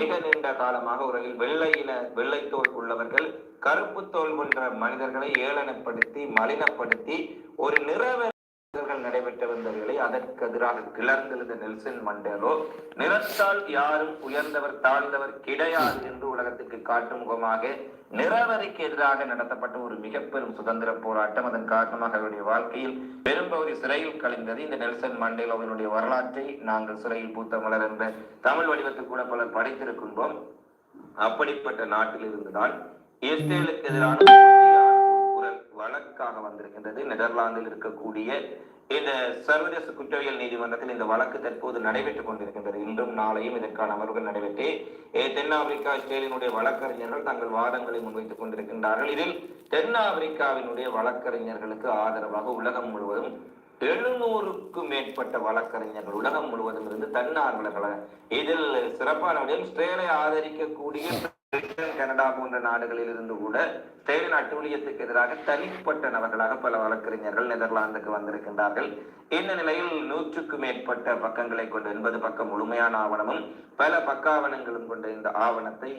மிக நீண்ட காலமாக உலகில் வெள்ளை இன வெள்ளை தோல் உள்ளவர்கள் கருப்பு தோல் போன்ற மனிதர்களை ஏளனப்படுத்தி மலினப்படுத்தி ஒரு நிறவ தேர்தல்கள் நடைபெற்று வந்தவர்களை அதற்கு எதிராக கிளர்ந்தெழுந்த நெல்சன் மண்டேலோ நிறத்தால் யாரும் உயர்ந்தவர் தாழ்ந்தவர் கிடையாது என்று உலகத்துக்கு காட்டும் முகமாக நிறவரைக்கு எதிராக நடத்தப்பட்ட ஒரு மிக பெரும் சுதந்திர போராட்டம். அதன் காரணமாக அவருடைய வாழ்க்கையில் பெரும்பகுதி சிறையில் கழிந்தது. இந்த நெல்சன் மண்டேலோவினுடைய வரலாற்றை நாங்கள் சிறையில் பூத்த மலர் என்ற தமிழ் வடிவத்தில் கூட பலர் படைத்திருக்கின்றோம். அப்படிப்பட்ட நாட்டில் இருந்துதான் இஸ்ரேலுக்கு எதிரான வழக்காக வந்திருக்கின்றது. நெதர்லாந்தில் இருக்கக்கூடிய இந்த சர்வதேச குற்றவியல் நீதிமன்றத்தில் இந்த வழக்கு தற்போது நடைபெற்றுக் கொண்டிருக்கின்றது. இன்றும் நாளையும் இதற்கான அமர்வுகள் நடைபெற்று தென்னாப்பிரிக்கா இஸ்ரேலினுடைய வழக்கறிஞர்கள் தங்கள் வாதங்களை முன்வைத்துக் கொண்டிருக்கின்றார்கள். இதில் தென்னாப்பிரிக்காவினுடைய வழக்கறிஞர்களுக்கு ஆதரவாக உலகம் முழுவதும் எழுநூறுக்கும் மேற்பட்ட வழக்கறிஞர்கள் உலகம் முழுவதும் இருந்து தன்னார்வலர்களை இதில் சிறப்பான விடயம் இஸ்ரேலை ஆதரிக்கக்கூடிய பிரிட்டன் கனடா போன்ற நாடுகளில் இருந்து கூட ஸ்டேலின் அட்டூழியத்துக்கு எதிராக தனிப்பட்ட நபர்களாக பல வழக்கறிஞர்கள் நெதர்லாந்துக்கு வந்திருக்கின்றார்கள். இந்த நிலையில் நூற்றுக்கு மேற்பட்ட பக்கங்களை கொண்ட எண்பது பக்கம் முழுமையான ஆவணமும் பல பக்காவணங்களும் கொண்ட இந்த ஆவணத்தை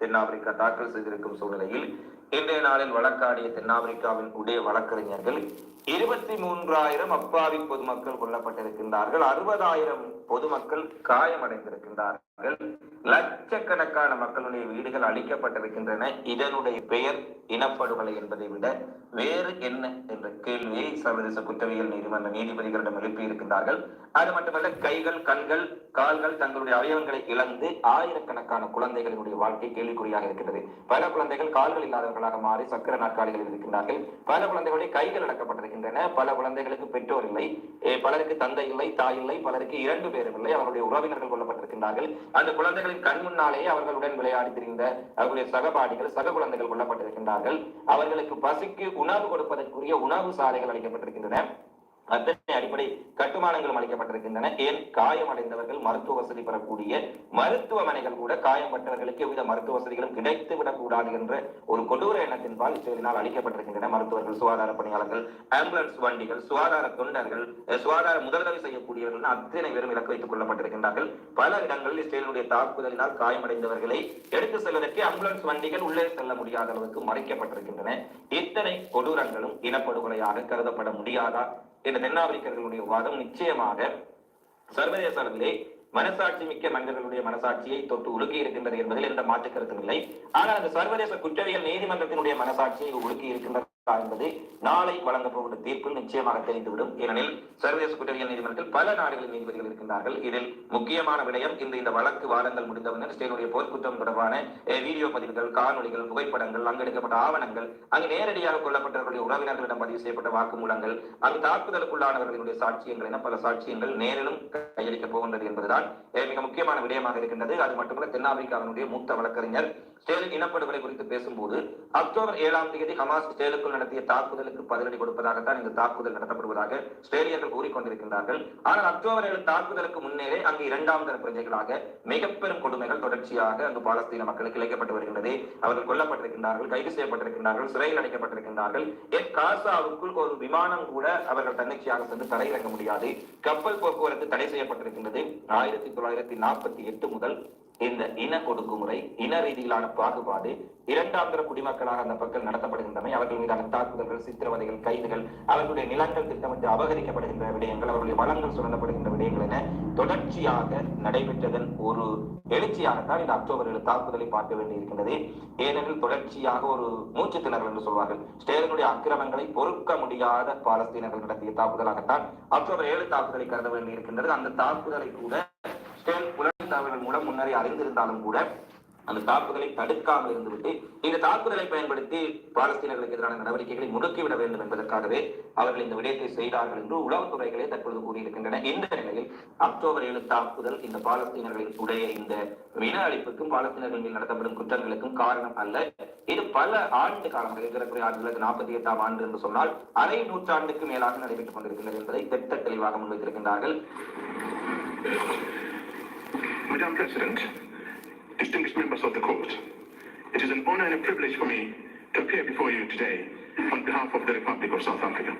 தென்னாப்பிரிக்கா தாக்கல் செய்திருக்கும் சூழ்நிலையில் இன்றைய நாளில் வழக்காடிய தென்னாப்பிரிக்காவின் உடைய வழக்கறிஞர்கள் இருபத்தி மூன்றாயிரம் அப்பாவி பொதுமக்கள் கொல்லப்பட்டிருக்கின்றார்கள். அறுபதாயிரம் பொதுமக்கள் காயமடைந்திருக்கின்றார்கள். லட்சக்கணக்கான மக்களுடைய வீடுகள் அழிக்கப்பட்டிருக்கின்றன. இதனுடைய பெயர் இனப்படுகொலை என்பதை விட வேறு என்ன என்ற கேள்வியை சர்வதேச குற்றவியல் நீதிமன்ற நீதிபதிகளிடம் எழுப்பி இருக்கின்றார்கள் அது மட்டுமல்ல கைகள் கண்கள் கால்கள் தங்களுடைய அவயவங்களை இழந்து ஆயிரக்கணக்கான குழந்தைகளினுடைய வாழ்க்கை கேள்விக்குறியாக இருக்கிறது பல குழந்தைகள் கால்கள் இல்லாதவர்களாக மாறி சக்கர நாற்காலிகளில் இருக்கின்றார்கள். பல குழந்தைகளுடைய கைகள் இருக்கின்றன. பல குழந்தைகளுக்கு பெற்றோர் இல்லை பலருக்கு தந்தை இல்லை தாய் இல்லை பலருக்கு இரண்டு பேரும் இல்லை. அவருடைய உறவினர்கள் கொல்லப்பட்டிருக்கின்றார்கள். அந்த குழந்தைகளின் கண் முன்னாலேயே அவர்களுடன் விளையாடி திரிந்த அவர்களுடைய சகபாடிகள் சக குழந்தைகள் கொல்லப்பட்டிருக்கின்றார்கள். அவர்களுக்கு பசிக்கு உணவு கொடுப்பதற்குரிய உணவு சாலைகள் அளிக்கப்பட்டிருக்கின்றன. அத்தனை அடிப்படை கட்டுமானங்களும் அளிக்கப்பட்டிருக்கின்றன. ஏன்? காயமடைந்தவர்கள் மருத்துவ வசதி பெறக்கூடிய மருத்துவமனைகள் கூட காயம்பட்டவர்களுக்கு எவ்வித மருத்துவ வசதிகளும் கிடைத்து விடக்கூடாது என்ற ஒரு கொடூர எண்ணத்தின்பால் இஸ்ரேலினால் அளிக்கப்பட்டிருக்கின்றன மருத்துவர்கள் சுகாதார பணியாளர்கள் ஆம்புலன்ஸ் வண்டிகள் சுகாதார தொண்டர்கள் சுகாதார முதலுதவி செய்யக்கூடியவர்கள் அத்தனை பேரும் இலக்கு வைத்துக் கொள்ளப்பட்டிருக்கின்றார்கள். பல இடங்களில் இஸ்ரேலினுடைய தாக்குதலினால் காயமடைந்தவர்களை எடுத்து செல்வதற்கு ஆம்புலன்ஸ் வண்டிகள் உள்ளே செல்ல முடியாத அளவுக்கு மறைக்கப்பட்டிருக்கின்றன. இத்தனை கொடூரங்களும் இனப்படுகொலையாக கருதப்பட முடியாதா? என்ற தென்னாப்பிரிக்கர்களுடைய வாதம் நிச்சயமாக சர்வதேச அளவிலே மனசாட்சி மிக்க மனிதர்களுடைய மனசாட்சியை தொட்டு உலுக்கி இருக்கின்றது என்பதில் எந்த மாற்று கருத்தும் இல்லை. ஆனால் அந்த சர்வதேச குற்றவியல் நீதிமன்றத்தினுடைய மனசாட்சியை உலுக்கி இருக்கின்றது என்பது நாளை வழங்க போகின்ற தீர்ப்பில் நிச்சயமாக தெரிந்துவிடும். ஏனெனில் சர்வதேச குற்றவியல் நீதிமன்றத்தில் பல நாடுகளின் நீதிபதிகள் இருக்கின்றார்கள். இதில் முக்கியமான விடயம் இந்த இந்த வழக்கு வாதங்கள் முடிந்தவுடன் ஸ்டேனுடைய போர்க்குற்றம் தொடர்பான வீடியோ பதிவுகள் காணொளிகள் புகைப்படங்கள் அங்கு எடுக்கப்பட்ட ஆவணங்கள் அங்கு நேரடியாக கொல்லப்பட்டவர்களுடைய உறவினர்களிடம் பதிவு செய்யப்பட்ட வாக்குமூலங்கள் அங்கு தாக்குதலுக்குள்ளானவர்களுடைய சாட்சியங்கள் என பல சாட்சியங்கள் நேரிலும் கையளிக்கப் போகின்றது என்பதுதான் மிக முக்கியமான விடயமாக இருக்கின்றது. அது மட்டுமல்ல தென்னாப்பிரிக்காவினுடைய மூத்த வழக்கறிஞர் ஸ்டேலின் இனப்படுகொலை குறித்து பேசும்போது அக்டோபர் ஏழாம் தேதி ஹமாஸ் ஸ்டேலுக்குள் நடத்திய தாக்குதலுக்கு பதிலடி கொடுப்பதாகத்தான் இந்த தாக்குதல் நடத்தப்படுவதாக ஸ்டேலியர்கள் கூறிக்கொண்டிருக்கின்றார்கள். ஆனால் அக்டோபர் ஏழு தாக்குதலுக்கு முன்னேறே அங்கு இரண்டாம் தர பிரஜைகளாக மிக பெரும் கொடுமைகள் தொடர்ச்சியாக அங்கு பாலஸ்தீன மக்களுக்கு இழைக்கப்பட்டு வருகின்றது. அவர்கள் கொல்லப்பட்டிருக்கின்றார்கள் கைது செய்யப்பட்டிருக்கின்றார்கள் சிறையில் அடைக்கப்பட்டிருக்கின்றார்கள். என் காசாவுக்குள் ஒரு விமானம் கூட அவர்கள் தன்னிச்சையாக சென்று தரையிறங்க முடியாது. கப்பல் போக்குவரத்து தடை செய்யப்பட்டிருக்கின்றது. ஆயிரத்தி தொள்ளாயிரத்தி நாற்பத்தி எட்டு முதல் இந்த இன ஒடுக்குமுறை இன ரீதியிலான பாகுபாடு இரண்டாந்திர குடிமக்களாக அந்த மக்கள் நடத்தப்படுகின்றன அவர்கள் மீதான தாக்குதல்கள் சித்திரவதைகள் கைதுகள் அவர்களுடைய நிலங்கள் திட்டமிட்டு அபகரிக்கப்படுகின்ற விடயங்கள் அவர்களுடைய வளங்கள் சுரண்டப்படுகின்ற விடயங்கள் என தொடர்ச்சியாக நடைபெற்றதன் ஒரு எழுச்சியாகத்தான் இந்த அக்டோபர் ஏழு தாக்குதலை பார்க்க வேண்டியிருக்கின்றது. ஏனெனில் தொடர்ச்சியாக ஒரு மூச்சு திணறல் என்று சொல்வார்கள். ஸ்டேலினுடைய அக்கிரமங்களை பொறுக்க முடியாத பாலஸ்தீனர்கள் நடத்திய தாக்குதலாகத்தான் அக்டோபர் ஏழு தாக்குதலை கருத வேண்டியிருக்கின்றது. அந்த தாக்குதலை கூட ஸ்டேல் புலன் மூலம் முன்னரே அறிந்திருந்தாலும் கூட அந்த தாக்குதலை தடுக்காமல் இருந்துவிட்டு இந்த தாக்குதலை பயன்படுத்தி பாலஸ்தீனர்களுக்கு எதிரான நடவடிக்கைகளை முடுக்கிவிட வேண்டும் என்பதற்காகவே அவர்கள் இந்த விடயத்தை செய்தார்கள் என்று உளவுத்துறைகளே தற்பொழுது கூறியிருக்கின்றன. இந்த நிலையில் அக்டோபர் ஏழு தாக்குதல் இந்த பாலஸ்தீனர்களின் உடைய இந்த இன அழிப்புக்கும் பாலஸ்தீனர்கள் மீது நடத்தப்படும் குற்றங்களுக்கும் காரணம் அல்ல. இது பல ஆண்டு காலமாக ஏறக்குறைய ஆயிரத்தி தொள்ளாயிரத்தி நாற்பத்தி எட்டாம் ஆண்டு என்று சொன்னால் அரை நூற்றாண்டுக்கு மேலாக நடைபெற்றுக் கொண்டிருக்கின்றது என்பதை திட்ட தெளிவாக முன்வைத்திருக்கின்றார்கள். Madam President, distinguished members of the court, it is an honor and a privilege for me to appear before you today on behalf of the Republic of South Africa.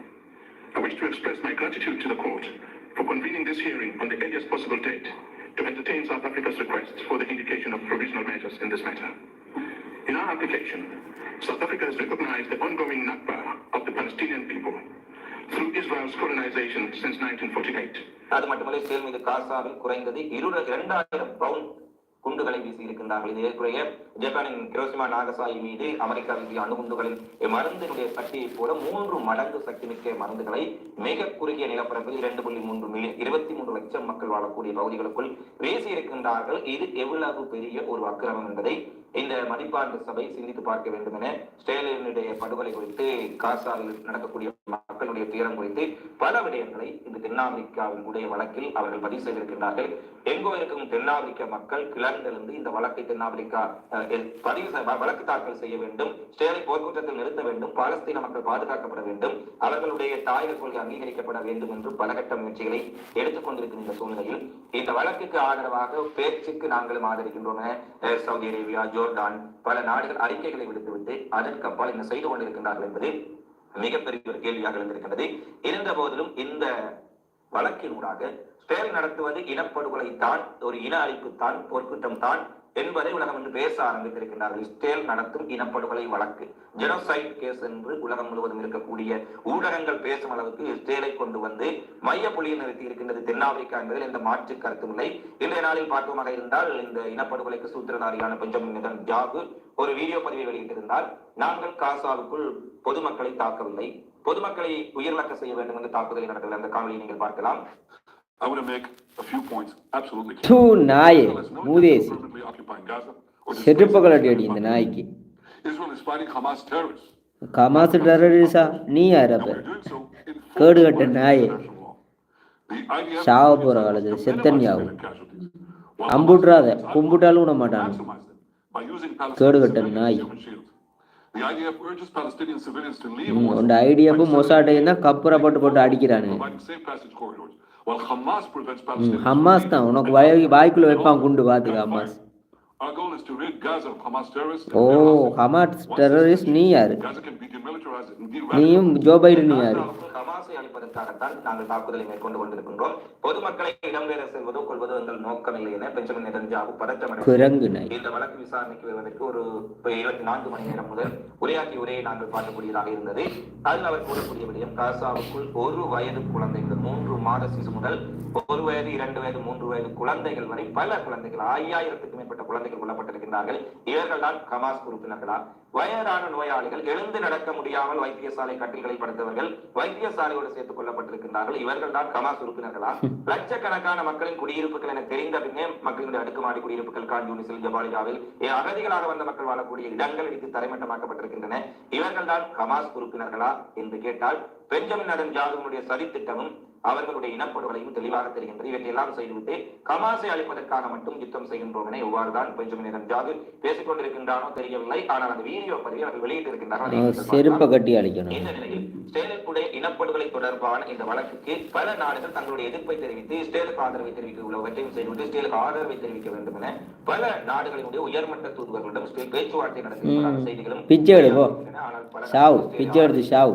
I wish to express my gratitude to the court for convening this hearing on the earliest possible date to entertain South Africa's request for the indication of provisional measures in this matter. In our application, South Africa has recognized the ongoing through colonization since 1948. அது மட்டுமல்ல Israel மீது காசாவில் குறைந்தது இரு இரண்டாயிரம் bound குண்டுகளை வீசியிருக்கின்றார்கள். இது ஏற்குறைய ஜப்பானின் கிரோசிமா நாகசாயி மீது அமெரிக்கா வீசிய அணுகுண்டுகளின் மருந்தினுடைய சக்தியை போல மூன்று மடங்கு சக்தி மிக்க மருந்துகளை மிக குறுகிய நிலப்பரப்பில் இரண்டு புள்ளி மூன்று மில்லியன் இருபத்தி மூன்று லட்சம் மக்கள் வாழக்கூடிய பகுதிகளுக்குள் வீசியிருக்கின்றார்கள். இது எவ்வளவு பெரிய ஒரு அக்கிரமம் என்பதை இந்த மதிப்பாய்வு சபை சிந்தித்து பார்க்க வேண்டும் என ஸ்டேலினுடைய படுகொலை குறித்து காசாவில் நடக்கக்கூடிய மக்களுடைய துயரம் குறித்து பல விடயங்களை இந்த தென்னாப்பிரிக்காவினுடைய வழக்கில் அவர்கள் பதிவு செய்திருக்கின்றார்கள். எங்கோ இருக்கும் தென்னாப்பிரிக்க மக்கள் கிளர்ந்தெழுந்து இந்த வழக்கை தென்னாப்பிரிக்கா பதிவு வழக்கு தாக்கல் செய்ய வேண்டும் ஸ்டேலை போர்க்குற்றத்தில் நிறுத்த வேண்டும் பாலஸ்தீன மக்கள் பாதுகாக்கப்பட வேண்டும் அவர்களுடைய தாயக கொள்கை அங்கீகரிக்கப்பட வேண்டும் என்று பலகட்ட முயற்சிகளை எடுத்துக்கொண்டிருக்கும் இந்த சூழ்நிலையில் இந்த வழக்குக்கு ஆதரவாக பேச்சுக்கு நாங்களும் ஆதரிக்கின்றோம் சவுதி அரேபியா ஜோர்டான் பல நாடுகள் அறிக்கைகளை விடுத்துவிட்டு அதற்கு அப்பால் என்ன செய்து கொண்டிருக்கின்றார்கள் என்பது மிகப்பெரிய ஒரு கேள்வியாக இருந்திருக்கின்றது. இருந்த போதிலும் இந்த வழக்கினூடாக ஸ்டேல் நடத்துவது இனப்படுகொலை தான் ஒரு இன அழிப்பு தான் போர்க்குற்றம் தான் என்பதை உலகம் என்று பேச ஆரம்பித்திருக்கின்றார்கள். ஸ்டேல் நடத்தும் இனப்படுகொலை வழக்கு ஜெனோசைட் கேஸ் என்று உலகம் முழுவதும் இருக்கக்கூடிய ஊடகங்கள் பேசும் அளவுக்கு ஸ்டேலை கொண்டு வந்து மைய புள்ளியில் நிறுத்தி இருக்கின்றது. தென்னாப்பிரிக்கா என்பதில் எந்த மாற்று கருத்தும் இல்லை இன்றைய நாளில் பார்ப்போமாக இருந்தால் இந்த இனப்படுகொலைக்கு சூத்திரதாரியான பெஞ்சமின் நிதன் ஜாகு ஒரு வீடியோ பதிவை வெளியிட்டிருந்தால் நாங்கள் காசாவுக்குள் பொதுமக்களை தாக்கவில்லை. பொதுமக்களை உயிரிழக்க செய்ய வேண்டும் என்று தாக்குதலை நடத்தவில்லை அந்த காணொலியை நீங்கள் பார்க்கலாம். I want to make a few points absolutely clear. நாயே intention of மூதேசி permanently occupying Gaza or செருப்பு displacing கலட்டி அடி இந்த நாய்க்கு. Israel is fighting Hamas terrorists. கமாசு டெரரிஸா நீ யார் And அப்ப we're doing so in full கேடு கட்ட நாயே. சாவ போற காலத்துல to செத்தன் minimize யாவும். civilian casualties, while அம்புட்றாத கும்பிட்டாலும் விட மாட்டானு கேடு கட்ட நாய். உண்ட by மொசாட்டையும் தான் கப்புரை போட்டு போட்டு அடிக்கிறானு ஹம்மாஸ் தான் உனக்கு வாய் வாய்க்குள்ள வைப்பான் குண்டு பாத்துக்க and ஓ. ஹமாஸ் டெரரிஸ்ட் நீ யாரு நீயும். ஜோ பைடன் நீ யாரு ஹமாஸை அளிப்பதற்காகத்தான் நாங்கள் தாக்குதலை மேற்கொண்டு கொண்டிருக்கின்றோம். பொதுமக்களை இடம்பெற செல்வதோ கொள்வதோ எங்கள் நோக்கம் இல்லை என பெஞ்சமின் நெதன்ஜாகு பதற்றமடைந்தார். இந்த வழக்கு விசாரணைக்கு வருவதற்கு ஒரு இருபத்தி நான்கு மணி நேரம் முதல் உரையாற்றி உரையை நாங்கள் பார்க்கக்கூடியதாக இருந்தது. அதில் அவர் கூறக்கூடிய விடயம் காசாவுக்குள் ஒரு வயது குழந்தைகள் மூன்று மாத சிசு முதல் ஒரு வயது இரண்டு வயது மூன்று வயது குழந்தைகள் வரை பல குழந்தைகள் ஐயாயிரத்துக்கும் மேற்பட்ட குழந்தைகள் கொல்லப்பட்டிருக்கின்றார்கள். இவர்கள் தான் ஹமாஸ் உறுப்பினர்களா? வயதான நோயாளிகள் எழுந்து நடக்க முடியாமல் வைத்தியசாலை கட்டில்களில் படுத்தவர்கள் வைத்தியசாலையோடு சேர்த்துக் கொல்லப்பட்டிருக்கின்றார்கள் இவர்கள் தான் ஹமாஸ் உறுப்பினர்களா லட்சக்கணக்கான மக்களின் குடியிருப்புகள் என தெரிந்த பின்னே மக்களுடைய அடுக்குமாடி குடியிருப்புகள் கான் யூனிசில் ஜபாலியாவில் அகதிகளாக வந்த மக்கள் வாழக்கூடிய இடங்கள் இடித்து தரைமட்டமாக்கப்பட்டிருக்கின்றன. இவர்கள் தான் ஹமாஸ் உறுப்பினர்களா என்று கேட்டால் பெஞ்சமின் அதன் ஜாதகனுடைய சதித்திட்டமும் அவர்களுடைய இனப்படுகொலையும் தெளிவாக தெரிகின்றது இவற்றையெல்லாம் செய்துவிட்டு கமாசை அளிப்பதற்காக மட்டும் யுத்தம் செய்கின்றோம் என இவ்வாறுதான் பெஞ்சமின் இதன் ஜாது பேசிக் கொண்டிருக்கின்றானோ தெரியவில்லை ஆனால் அந்த வீடியோ பதிவை அவர்கள் வெளியிட்டிருக்கின்றார்கள் செருப்பை. கட்டி இந்த நிலையில் ஸ்டேலுக்குடைய இனப்படுகொலை தொடர்பான இந்த வழக்குக்கு பல நாடுகள் தங்களுடைய எதிர்ப்பை தெரிவித்து ஸ்டேலுக்கு ஆதரவை தெரிவிக்க உள்ளவற்றையும் செய்துவிட்டு ஸ்டேலுக்கு ஆதரவை தெரிவிக்க வேண்டும் என பல நாடுகளினுடைய உயர்மட்ட தூதுவர்களிடம் ஸ்டேல் பேச்சுவார்த்தை நடத்தியிருப்பதாக செய்திகளும் பிச்சை எடு போ. ஆனால் பல சாவு, நாடுகள் பிச்சை எடுத்து சாவு.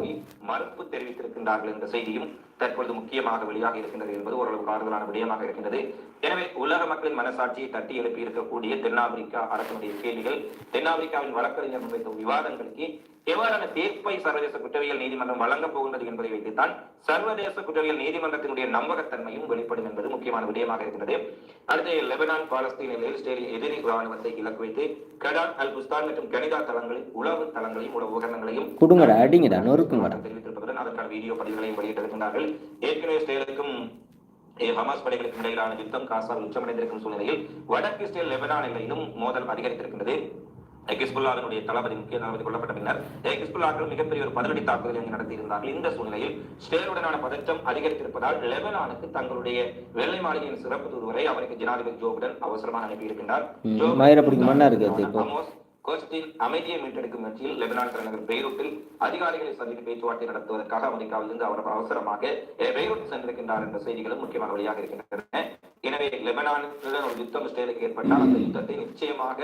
மறுப்பு தெரிவித்திருக்கின்றார்கள் என்ற செய்தியும் தற்பொழுது முக்கியமாக வெளியாக இருக்கின்றது என்பது ஓரளவு ஆறுதலான விடயமாக இருக்கின்றது. எனவே உலக மக்களின் மனசாட்சியை தட்டி எழுப்பி இருக்கக்கூடிய தென்னாப்பிரிக்கா அரசனுடைய கேள்விகள் தென்னாப்பிரிக்காவின் வழக்கறிஞர் முன்வைத்த விவாதங்களுக்கு எவ்வாறான தீர்ப்பை சர்வதேச குற்றவியல் நீதிமன்றம் வழங்கப் போகின்றது என்பதை வைத்துத்தான் சர்வதேச குற்றவியல் நீதிமன்றத்தினுடைய நம்பகத்தன்மையும் வெளிப்படும் என்பது முக்கியமான விடயமாக இருக்கின்றது. அடுத்து லெபனான் பாலஸ்தீன நிலையில் இஸ்ரேலின் எதிரி ராணுவத்தை இலக்கு வைத்து கடான் அல் புஸ்தான் மற்றும் கனிதா தளங்களில் உளவு தளங்களையும் உளவு உபகரணங்களையும் குடுங்கடா அடிங்கடா நொறுக்குங்கடா. தெரிவித்திருப்பதுடன் அதற்கான வீடியோ பதிவுகளையும் வெளியிட்டிருக்கின்றார்கள். ஏற்கனவே இஸ்ரேலுக்கும் ஹமாஸ் படைகளுக்கும் இடையிலான யுத்தம் காசாவில் உச்சமடைந்திருக்கும் சூழ்நிலையில் வடக்கு இஸ்ரேல் லெபனான் எல்லையிலும் மோதல் அதிகரித்திருக்கின்றது. ஹிஸ்புல்லாவினுடைய தளபதி முக்கிய தளபதி கொல்லப்பட்ட பின்னர் ஹிஸ்புல்லாக்கள் மிகப்பெரிய ஒரு பதிலடி தாக்குதலை அங்கு நடத்தியிருந்தார்கள். இந்த சூழ்நிலையில் ஸ்டேலுடனான பதற்றம் அதிகரித்திருப்பதால் லெபனானுக்கு தங்களுடைய வெள்ளை மாளிகையின் சிறப்பு தூதுவரை அமெரிக்க ஜனாதிபதி ஜோ பிடன் அவசரமாக அனுப்பியிருக்கின்றார். கோஸ்டின் அமைதியை மீட்டெடுக்கும் முயற்சியில் லெபனான் தலைநகர் பெய்ரூட்டில் அதிகாரிகளை சந்தித்து பேச்சுவார்த்தை நடத்துவதற்காக அமெரிக்காவிலிருந்து அவர் அவசரமாக பெய்ரூட் சென்றிருக்கின்றார் என்ற செய்திகளும் முக்கியமாக வெளியாக இருக்கின்றன. எனவே லெபனானுடன் ஒரு யுத்தம் இஸ்ரேலுக்கு ஏற்பட்டால் அந்த யுத்தத்தை நிச்சயமாக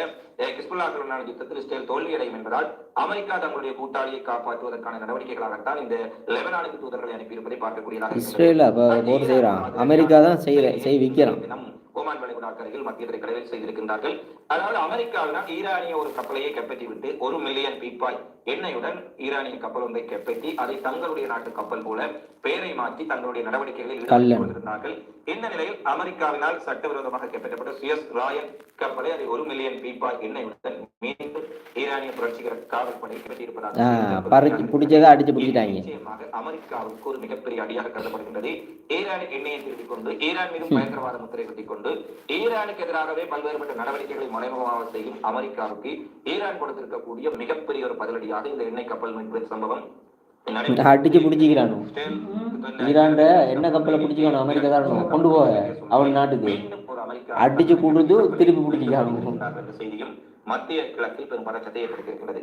ஹிஸ்புல்லாக்களுடனான யுத்தத்தில் இஸ்ரேல் தோல்வியடையும் என்பதால் அமெரிக்கா தங்களுடைய கூட்டாளியை காப்பாற்றுவதற்கான நடவடிக்கைகளாகத்தான் இந்த லெபனானுக்கு தூதர்களை அனுப்பியிருப்பதை பார்க்கக்கூடியதாக. இஸ்ரேல் போர் செய்யறான் அமெரிக்கா தான் செய்யற செய் விக்கிறான் தினம் ஓமான் வளைகுடா கரையில் மத்திய கடலில் செய்திருக்கின்றார்கள். அதாவது அமெரிக்காவினால் ஈரானிய ஒரு கப்பலையே கைப்பற்றி விட்டு ஒரு மில்லியன் பீப்பாய் எண்ணெயுடன் ஈரானிய கப்பல் ஒன்றை கைப்பற்றி அதை தங்களுடைய நாட்டு கப்பல் போல பெயரை மாற்றி தங்களுடைய நடவடிக்கைகளில். கொண்டிருந்தார்கள். இந்த நிலையில் அமெரிக்காவினால் சட்டவிரோதமாக கைப்பற்றப்பட்ட சுயஸ் ராயல் கப்பலை அதை ஒரு மில்லியன் பீப்பாய் எண்ணெயுடன் மீண்டும் ஈரானிய புரட்சிகர காவல்படை கைப்பற்றியிருப்பதாக நிச்சயமாக அமெரிக்காவுக்கு ஒரு மிகப்பெரிய அடியாக கருதப்படுகின்றது. ஈரான் எண்ணெயை திருப்பிக் கொண்டு ஈரான் மீதும் பயங்கரவாத முத்திரை கொண்டு ஈரானுக்கு எதிராகவே பல்வேறுபட்ட நடவடிக்கைகளை மறைமுகமாக செய்யும் அமெரிக்காவுக்கு ஈரான் கொடுத்திருக்கக்கூடிய மிகப்பெரிய ஒரு பதிலடியாக இந்த எண்ணெய் கப்பல் மீட்பு சம்பவம் அடிச்சு பிடிச்சிக்கிறானு. ஈரான்ட எண்ணெய் கப்பலை பிடிச்சிக்கணும் அமெரிக்காக்காரனும் கொண்டு போக அவன் நாட்டுக்கு. அமெரிக்கா அடிச்சு கொடுத்து திருப்பி பிடிச்சிக்கானு என்ற செய்தியும் மத்திய கிழக்கில் பெரும் பதற்றத்தை ஏற்படுத்தியிருக்கிறது.